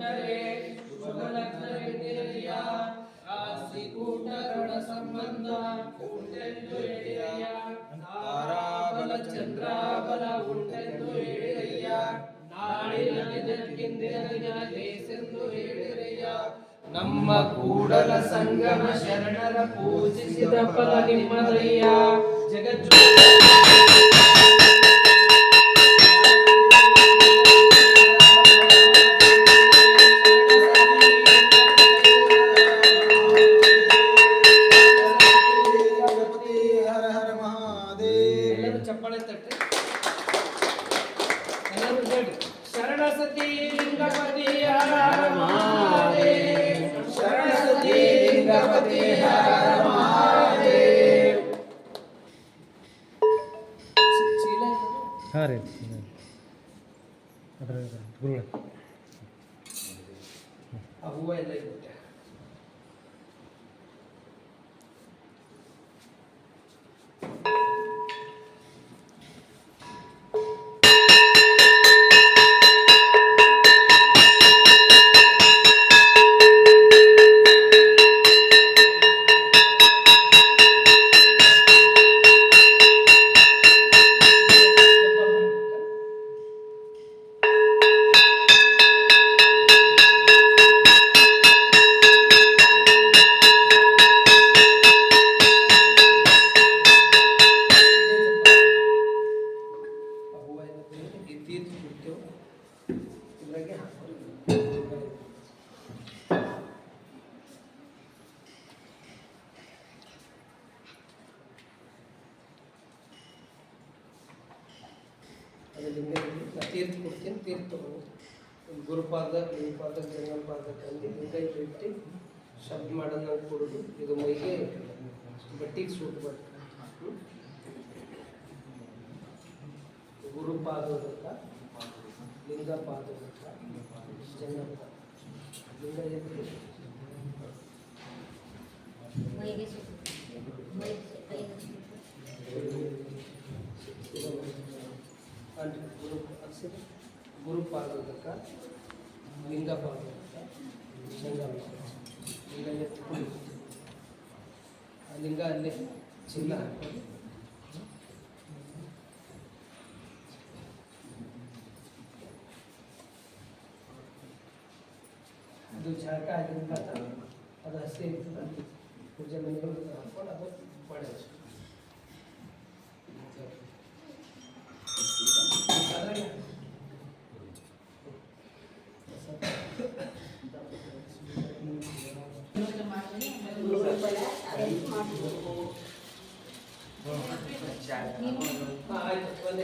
ಮಂಡಲೆ ಶುಭ ಲಗ್ನವಿದೆಯ ರಾಶಿ ಕೂಟಗಳ ಸಂಬಂಧ ಉಂಟೆಂದು ಹೇಳಿದೆಯ ತಾರಾಬಲ ಚಂದ್ರಾಬಲ ಉಂಟೆಂದು ಹೇಳಿದೆಯ ನಾಳಿನ ದಿನಕ್ಕಿಂದಿನ ದಿನ ಲೇಸೆಂದು ಹೇಳಿದೆಯ ನಮ್ಮ ಕೂಡಲ ಸಂಗಮ ಶರಣರ ಪೂಜಿಸಿದ ಫಲ ನಿಮ್ಮದಯ್ಯ. ಜಗಜ್ಜೋ ಆ ಹೂವ ಎಲ್ಲ ಇರುತ್ತೆ. ಶಬ್ದ ನಾವು ಕೊಡೋದು. ಇದು ಮೈಗೆ ಬಟ್ಟಿಗೆ ಸೂಟ್ ಬರ್ತದೆ ಗುರುಪಾದೋದತ್ತ ಲಿಂಗಪಾದೋದತ್ತ ಜಂಗಮಪಾದ ಲಿಂಗ ಎತ್ತಿ. ಮೈಗೆ. ಅಂದ್ರೆ ಗುರು ಗುರುಪಾದೋದಕ್ಕ ಲಿಂಗಪಾದೋದಕ್ಕ ಜಂಗಮಪಾದ ಲಿಂಗ ಎತ್ತಿ ಆ ಲಿಂಗ ಅಲ್ಲೇ ಚಿನ್ನ ಹಾಕೋದು ಅದು ಜಾಗ ಆಗಿಲ್ಲ ಅದು ಹಸಿ ಇರ್ತದೆ ಪೂಜೆ ಮನೆಗಳು ಹಾಕೊಂಡು ಅದು ಮಾಡೋದು ಆಯ್ತು ಒಂದು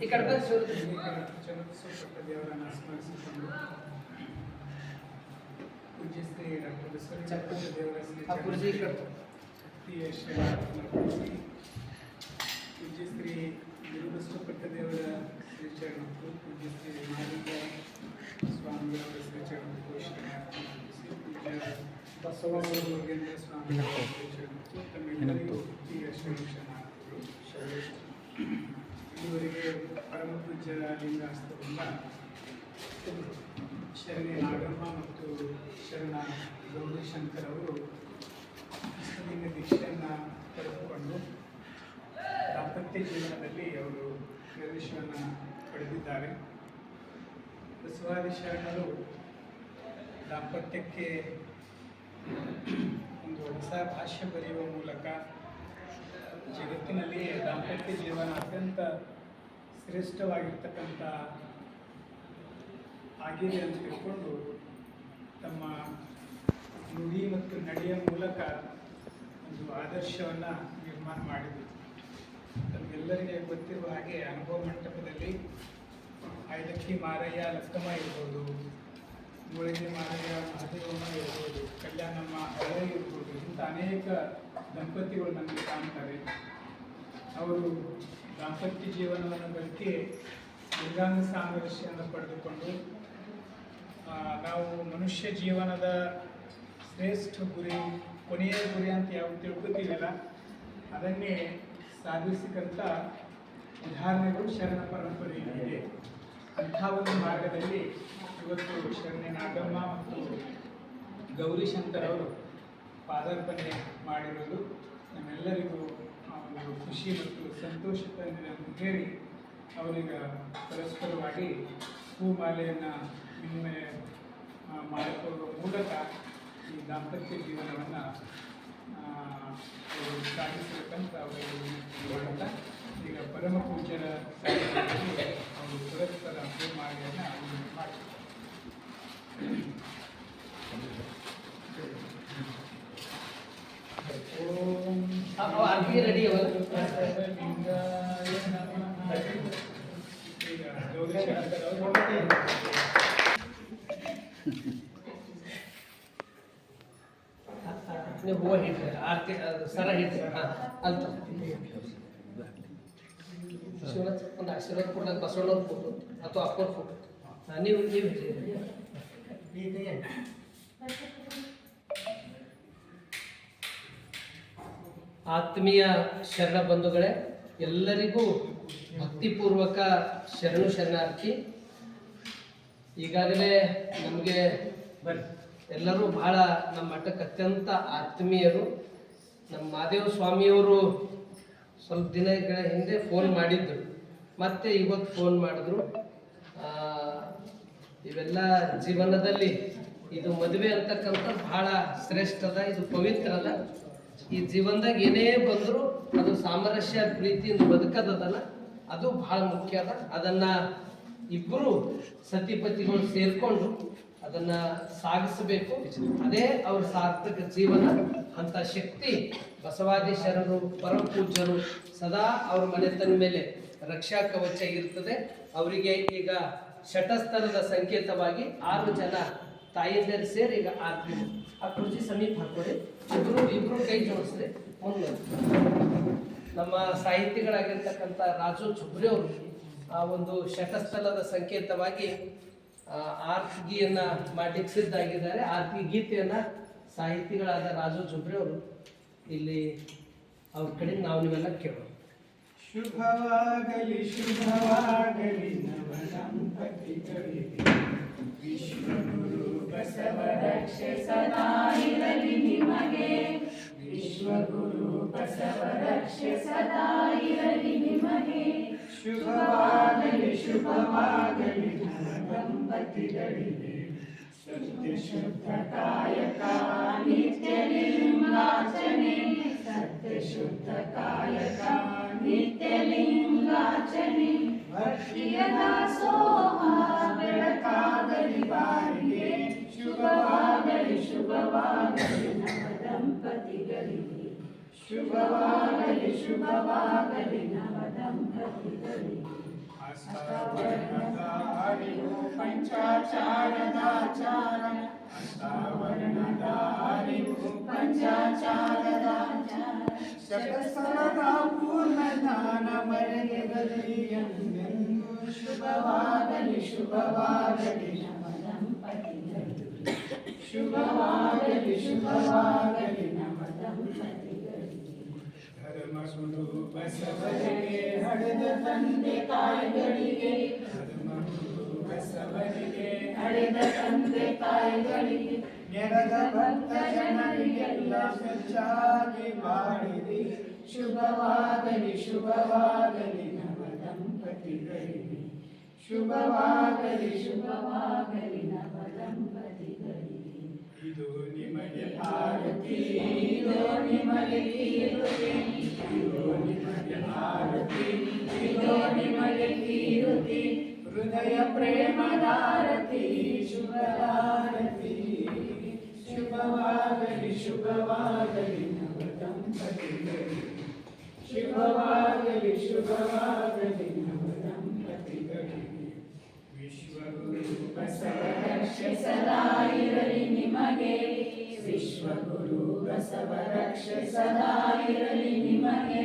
ಈ ಕಡೆ ಬಂದು ಸೂರ್ಯ ಚನ್ನಬಸವಪಟ್ಟ ದೇವರನ್ನ ಸ್ಮರಿಸಿಕೊಂಡು ಪೂಜ್ಯ ಶ್ರೀ ಡಾಕ್ಟರ್ ಬಸವಲಿಂಗಪಟ್ಟ ದೇವರ ಶ್ರೀ ಆ ಕುರ್ಜಿ ಈ ಕಡೆ ಶಕ್ತಿಯ ಶ್ರೀ ಪೂಜ್ಯ ಶ್ರೀ ಗುರುಬಸವಪಟ್ಟ ದೇವರ ಶ್ರೀ ಚರಣಕ್ಕೂ ಪೂಜ್ಯ ಶ್ರೀ ಮಾಲಿಕ ಸ್ವಾಮಿಯವರ ಶ್ರೀ ಚರಣಕ್ಕೂ ಶ್ರೀ ಪೂಜ್ಯ ಬಸವಲಿಂಗೇಂದ್ರ ಸ್ವಾಮಿಯವರ ಶ್ರೀ ಚರಣಕ್ಕೂ ತಮ್ಮೆಲ್ಲರಿಗೂ ಭಕ್ತಿಯ ಶ್ರೀಶರಣಾರ್ಥಿಗಳು ಇದುವರೆಗೆ ಪರಮ ಪೂಜ್ಯ ಲಿಂಗಾಸ್ತದಿಂದ ಶರಣೆ ನಾಗಮ್ಮ ಮತ್ತು ಶರಣ ಗೌರಿಶಂಕರ್ ಅವರು ಇಷ್ಟಲಿಂಗ ದೀಕ್ಷೆಯನ್ನು ಪಡೆದುಕೊಂಡು ದಾಂಪತ್ಯ ಜೀವನದಲ್ಲಿ ಅವರು ಪ್ರವೇಶವನ್ನು ಪಡೆದಿದ್ದಾರೆ. ಬಸವಾದಿ ಶರಣರು ದಾಂಪತ್ಯಕ್ಕೆ ಒಂದು ಹೊಸ ಭಾಷೆ ಬರೆಯುವ ಮೂಲಕ ಜಗತ್ತಿನಲ್ಲಿ ದಾಂಪತ್ಯ ಜೀವನ ಅತ್ಯಂತ ಶ್ರೇಷ್ಠವಾಗಿರ್ತಕ್ಕಂಥ ಆಗಿದೆ ಅಂತ ತಿಳ್ಕೊಂಡು ತಮ್ಮ ನುಡಿ ಮತ್ತು ನಡೆಯ ಮೂಲಕ ಒಂದು ಆದರ್ಶವನ್ನು ನಿರ್ಮಾಣ ಮಾಡಿದರು. ತಮಗೆಲ್ಲರಿಗೆ ಗೊತ್ತಿರುವ ಹಾಗೆ ಅನುಭವ ಮಂಟಪದಲ್ಲಿ ಐದಕ್ಕಿ ಮಾರಯ್ಯ, ಲಕ್ಕಮ್ಮ ಇರ್ಬೋದು ಮುಳಗಿ ಮಾರಯ್ಯ, ಮಹದೇವಮ್ಮ ಇರ್ಬೋದು, ಕಲ್ಯಾಣಮ್ಮ ಹಳೆ ಇರ್ಬೋದು, ಇಂಥ ಅನೇಕ ದಂಪತಿಗಳು ನಮಗೆ ಕಾಣ್ತಾರೆ ಅವರು ದಾಂಪತ್ಯ ಜೀವನವನ್ನು ಬದುಕಿ ಲಿಂಗಾಂಗ ಸಾಮರಸ್ಯವನ್ನು ಪಡೆದುಕೊಂಡು ನಾವು ಮನುಷ್ಯ ಜೀವನದ ಶ್ರೇಷ್ಠ ಗುರಿ, ಕೊನೆಯ ಗುರಿ ಅಂತ ಯಾವ ತಿಳ್ಕೊತೀವಲ್ಲ, ಅದನ್ನೇ ಸಾಧಿಸಿದಂಥ ಉದಾಹರಣೆಗಳು ಶರಣ ಪರಂಪರೆಯಲ್ಲಿದೆ ಅಂಥ ಒಂದು ಮಾರ್ಗದಲ್ಲಿ ಇವತ್ತು ಶರಣ್ಯ ನಾಗಮ್ಮ ಮತ್ತು ಗೌರಿಶಂಕರ್ ಅವರು ಪಾದಾರ್ಪಣೆ ಮಾಡಿರೋದು ನಮ್ಮೆಲ್ಲರಿಗೂ ಒಂದು ಖುಷಿ ಮತ್ತು ಸಂತೋಷ ತಂದಿದೆ ಅಂತ ಹೇಳಿ ಅವರೀಗ ಪರಸ್ಪರವಾಗಿ ಹೂಮಾಲೆಯನ್ನು ವಿನಿಮಯ ಮಾಡಿಕೊಳ್ಳುವ ಮೂಲಕ ಈ ದಾಂಪತ್ಯ ಜೀವನವನ್ನು ಅವರು ವಿನಂತಿ ಮಾಡುತ್ತಾ ಈಗ ಪರಮ ಪೂಜ್ಯರ ಅವರು ಪರಸ್ಪರ ಹೂಮಾಲೆಯನ್ನು ಅವರು ಮಾಡ್ತಾರೆ ಓಂ ಅರ್ಬಿ ರೆಡಿ ಅವಲ್ಲ ಲಿಂಗಾಯ ನಮಃ. ಈಗ ಗೌರೀಶಂಕರ್ ಅವರು ನೀವು ಹೂವು ಹಿಡ್ರಿ ಆರ್ತಿ ಅದು ಸರ ಹಿಡ್ರಿ ಹಾಂ ಅಲ್ತ ಶಿವರಾಜ್ ಒಂದು ಆಶೀರ್ವಾದ ಕೊಡ್ಲಾಕ ಬಸವಣ್ಣವ್ರ ಫೋಟೋ ಅಥವಾ ಅಪ್ಪವ್ರ ಫೋಟೋ ಹಾಂ ನೀವು ನೀವು ಆತ್ಮೀಯ ಶರಣ ಬಂಧುಗಳೇ, ಎಲ್ಲರಿಗೂ ಭಕ್ತಿಪೂರ್ವಕ ಶರಣು ಶರಣಾರ್ಥಿ. ಈಗಾಗಲೇ ನಮಗೆ ಎಲ್ಲರೂ ಬಹಳ ನಮ್ಮ ಮಠಕ್ಕೆ ಅತ್ಯಂತ ಆತ್ಮೀಯರು. ನಮ್ಮ ಮಹಾದೇವ ಸ್ವಾಮಿಯವರು ಸ್ವಲ್ಪ ದಿನಗಳ ಹಿಂದೆ ಫೋನ್ ಮಾಡಿದ್ದರು ಮತ್ತೆ ಇವತ್ತು ಫೋನ್ ಮಾಡಿದ್ರು. ಇವೆಲ್ಲ ಜೀವನದಲ್ಲಿ ಇದು ಮದುವೆ ಅಂತಕ್ಕಂಥ ಬಹಳ ಶ್ರೇಷ್ಠದ, ಇದು ಪವಿತ್ರದ ಈ ಜೀವನದಾಗ ಏನೇ ಬಂದರೂ ಅದು ಸಾಮರಸ್ಯ ಪ್ರೀತಿಯಿಂದ ಬದುಕದಲ್ಲ ಅದು ಬಹಳ ಮುಖ್ಯ ಅದ. ಅದನ್ನ ಇಬ್ಬರು ಸತಿಪತಿಗಳು ಸೇರ್ಕೊಂಡು ಅದನ್ನ ಸಾಗಿಸಬೇಕು. ಅದೇ ಅವ್ರ ಸಾರ್ಥಕ ಜೀವನ. ಅಂತ ಶಕ್ತಿ ಬಸವಾದಿ ಶರಣರು ಪರಮ ಪೂಜ್ಯರು ಸದಾ ಅವ್ರ ಮನೆತನ ಮೇಲೆ ರಕ್ಷಾ ಕವಚ ಇರ್ತದೆ. ಅವರಿಗೆ ಈಗ ಶಟಸ್ಥರದ ಸಂಕೇತವಾಗಿ ಆರು ಜನ ತಾಯಿಯಂದರು ಸೇರಿ ಈಗ ಆರ್ತಿ ಆ ಕುರ್ಚಿ ಸಮೀಪ ಹಾಕೊಳ್ಳಿ ಇಬ್ರು ಇಬ್ರು ಕೈ ಜೋಡಿಸ್ರಿ ಒಂದು ನಮ್ಮ ಸಾಹಿತಿಗಳಾಗಿರ್ತಕ್ಕಂಥ ರಾಜು ಚುಬ್ರಿ ಅವರು ಆ ಒಂದು ಶತಸ್ಥಲದ ಸಂಕೇತವಾಗಿ ಆರ್ತಿಗಿಯನ್ನು ಮಾಡಲಿಕ್ಕೆ ಮಾಡ್ಲಿಕ್ಕೆ ಸಿದ್ಧಾಗಿದ್ದಾರೆ ಆರ್ತಿ ಗೀತೆಯನ್ನ ಸಾಹಿತಿಗಳಾದ ರಾಜು ಚುಬ್ರಿ ಅವರು ಇಲ್ಲಿ ಅವ್ರ ಕಡೆ ನಾವು ನೀವೆಲ್ಲ ಕೇಳೋಣ ಶುಭವಾಗಲಿ ಶುಭವಾಗಲಿ ನವ ದಂಪತಿಗಳಿಗೆ ಇರಲಿ. ನಿಮಗೆ ವಿಶ್ವಗುರು ಬಸವರಕ್ಷೆ ಸದಾ ಇರಲಿ ನಿಮಗೆ ಶುಭವಾಗಲಿ ಶುಭವಾಗಲಿ ನವ ದಂಪತಿಗಳಿಗೆ ಶುದ್ಧ ಶುದ್ಧ ಕಾಯಕ ನಿತ್ಯ ಲಿಂಗಾಚನೆ ಸತ್ಯ ಶುದ್ಧ ಕಾಯಕ ನಿತ್ಯ ಲಿಂಗಾಚನೆ ಭಕ್ತಿಯ ದಾಸೋಹ ಶುಭವಾಗಲಿ ಶುಭವಾಗಲಿ ನವ ದಂಪತಿಗಳಿಗೆ ಅಷ್ಟವರ್ಣದ ಅರಿವು ಪಂಚಾಚಾರದಾಚಾರ ಅಷ್ಟವರ್ಣದ ಅರಿವು ಪಂಚಾಚಾರದಾಚಾರ ಶತಸ್ಥಲದ ಪೂರ್ಣ ಜ್ಞಾನ ಮರೆಯಗಲಿ ಎಂದೆಂದು ಧರ್ಮಗುರು ಬಸವರಿಗೆ ಹಡೆದ ತಂದೆ ತಾಯಿಗಳಿಗೆ ಧರ್ಮಗುರು ಬಸವರಿಗೆ ಹಡೆದ ತಂದೆ ತಾಯಿಗಳಿಗೆ ನೆರೆದ ಭಕ್ತ ಜನರಿಗೆಲ್ಲ ಸ್ವಚ್ಛಾಗಿ ಬಾಳಿರಿ ಶುಭವಾಗಲಿ ಶುಭವಾಗಲಿ ನವ ದಂಪತಿಗಳಿಗೆ ಶುಭವಾಗಲಿ ಶುಭವಾಗಲಿ ನವ Shubhavagali, Shubhavagali, Namadam Patigali, Vishwaguru Upasarakshya Sadaya. ವಿಶ್ವಗುರು ಬಸವ ರಕ್ಷೆ ಸದಾ ಇರಲಿ ನಿಮಗೆ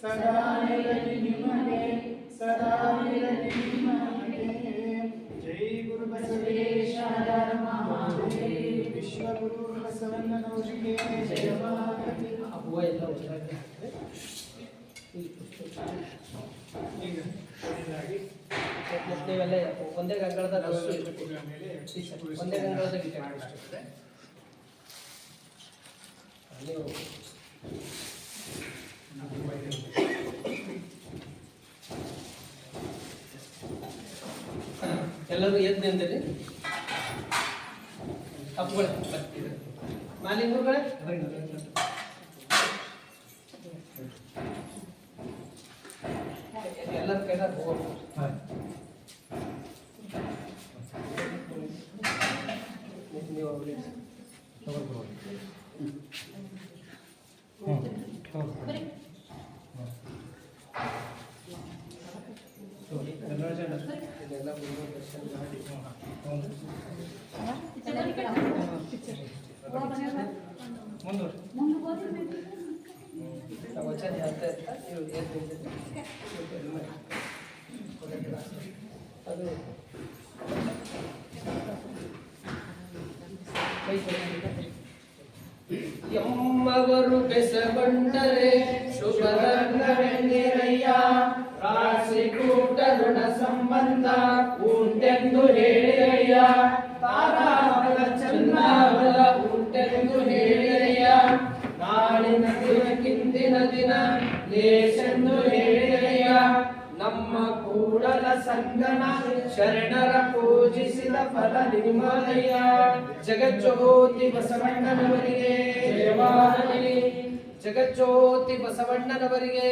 ಸದಾ ಇರಲಿ ನಿಮಗೆ ಸದಾ ಇರಲಿ ನಿಮಗೆ. ಜೈ ಗುರು ಬಸವೇಶ ಮಹಾದೇವ. ವಿಶ್ವಗುರು ಬಸವಣ್ಣನವರಿಗೆ ಜಯವಾಗಲಿ ಹೂವು ಎಲ್ಲ ಈಗ ಒಂದೇ ಗಂಗಳದ ಒಂದೇ ಗಂಗಳದಾಗ ಇಟ್ಟೆ ಮಾಡಿಸ್ತದೆ. ನೀವು ನಾವು ಬೈದು- ಎಲ್ಲರೂ ಎದ್ದು ನಿಂದಿರಿ ತಪ್ಪುಗಳ ಮಾಲಿ ಮೂರುಗಳೇ ಎಲ್ಲರ ಕೈದಾಗ ಹೋಗ್ಬೋದು ನೀವು ಅವ್ರಿಗೆ ಎಮ್ಮವರು ಬೆಸಗೊಂಡರೆ ಶುಭ ಲಗ್ನವೆಂದಿರಯ್ಯ ರಾಶಿ ಕೂಟ ಋಣ ಸಂಬಂಧ ಉಂಟೆಂದು ಹೇಳಿರಯ್ಯ ತಾರಾಬಲ ಚಂದ್ರಾಬಲ ಉಂಟೆಂದು ಹೇಳಿದಯ್ಯ. ನಾಳಿನ ಕಿಂದಿನ ದಿನ, ಲೇಸೆಂದು ಹೇಳಿದಯ್ಯ. ನಮ್ಮ ಕೂಡಲ ಸಂಗನ ಶರಣರ ಪೂಜಿಸಿದ ಫಲ ನಿಮ್ಮದಯ್ಯ ಜಗಜ್ಯೋತಿ ಬಸವಣ್ಣನವರಿಗೆ ಜಯವಾಗಲಿ ಜಗಜ್ಯೋತಿ ಬಸವಣ್ಣನವರಿಗೆ.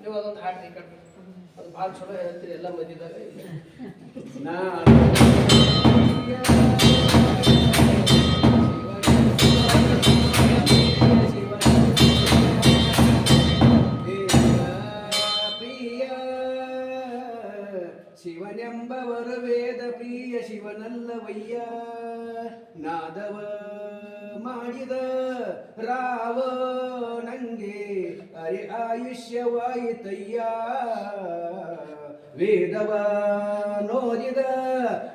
ನೀವು ಅದೊಂದು ಹಾಡ್ರಿ ಕಟ್ರಿ ಅದು ಭಾಳ ಚಲೋ ಹೇಳ್ತೀರಿ ಎಲ್ಲ ಪ್ರಿಯ ಶಿವನೆಂಬವರು ವೇದ ಪ್ರಿಯ ಶಿವನಲ್ಲವಯ್ಯ. ನಾದವ ಮಾಡಿದ ರಾವ ನಂಗೆ ಅರೆ ಆಯುಷ್ಯವಾಯಿತಯ್ಯ ವೇದವ ನೋದಿದ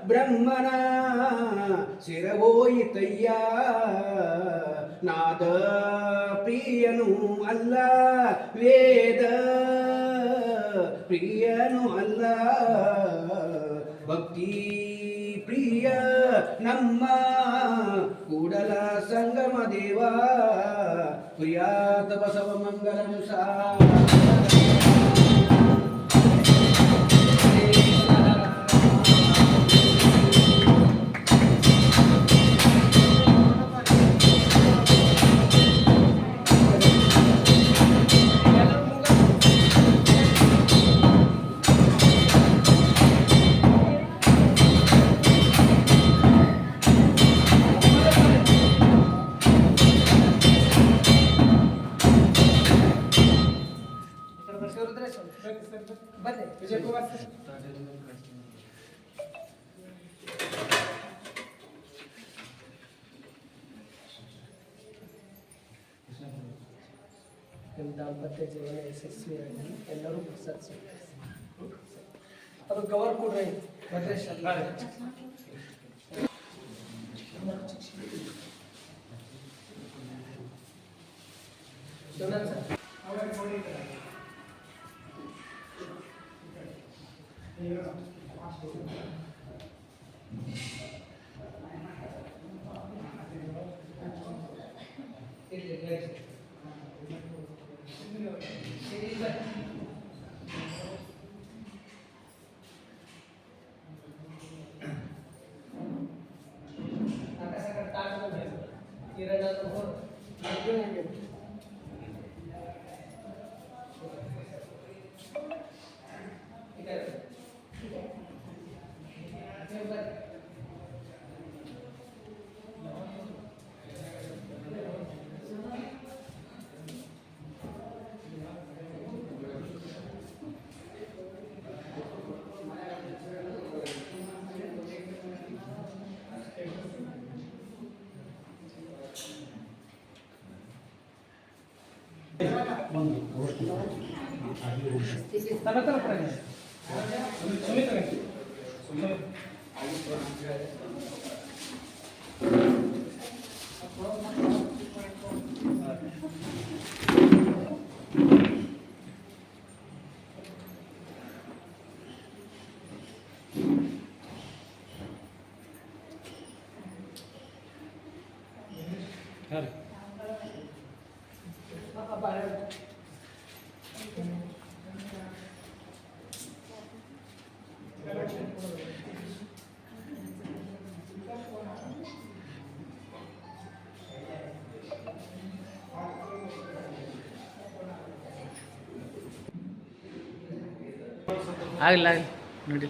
ಬ್ರಹ್ಮನ ಶಿರವೋಯಿತಯ್ಯ ನಾದ ಪ್ರಿಯನು ಅಲ್ಲ, ವೇದ ಪ್ರಿಯನು ಅಲ್ಲ. ಭಕ್ತಿ ಪ್ರಿಯ ನಮ್ಮ దేవా ప్రియాతపసవమంగళం సా ವಿಜಯಕುಮಾರ್ ಸರ್ ನಿಮ್ಮ ದಾಂಪತ್ಯ ಜೀವನ ಯಶಸ್ವಿಯಾಗಿ ಎಲ್ಲರೂ ಪ್ರಸಾದ ಅದು ಕವರ್ ಕೊಡ್ರಿ ಭದ್ರೇಶ್ ಶಿವನಾಥ್ ಸರ್ ಅವರ ನೋಡಿದ್ದಾರೆ ಇಲ್ಲಿ ಇಲ್ಲಿ. ಇಲ್ಲಿ ಬರ್ರಿ. ಆಕಾಶ ಕಡೆ ತಾಳ್ಮೆ ಮಾಡಿ. ಕಿರಣ ಅದು ಹೋರು. ಇದು ನಿಮ್ಗೆ. ಈ ಕಡೆ. ನೀವು ಬರ್ರಿ. ಒಂದು ಘೋಷಣೆ ತನ್ನ ಹತ್ರ ಪ್ರಜ್ಞೆ. ಸುಮಿತ್ ಅವರೇ. ಆಗಿಲ್ಲ ಆಗಿಲ್ಲ ನೋಡಿ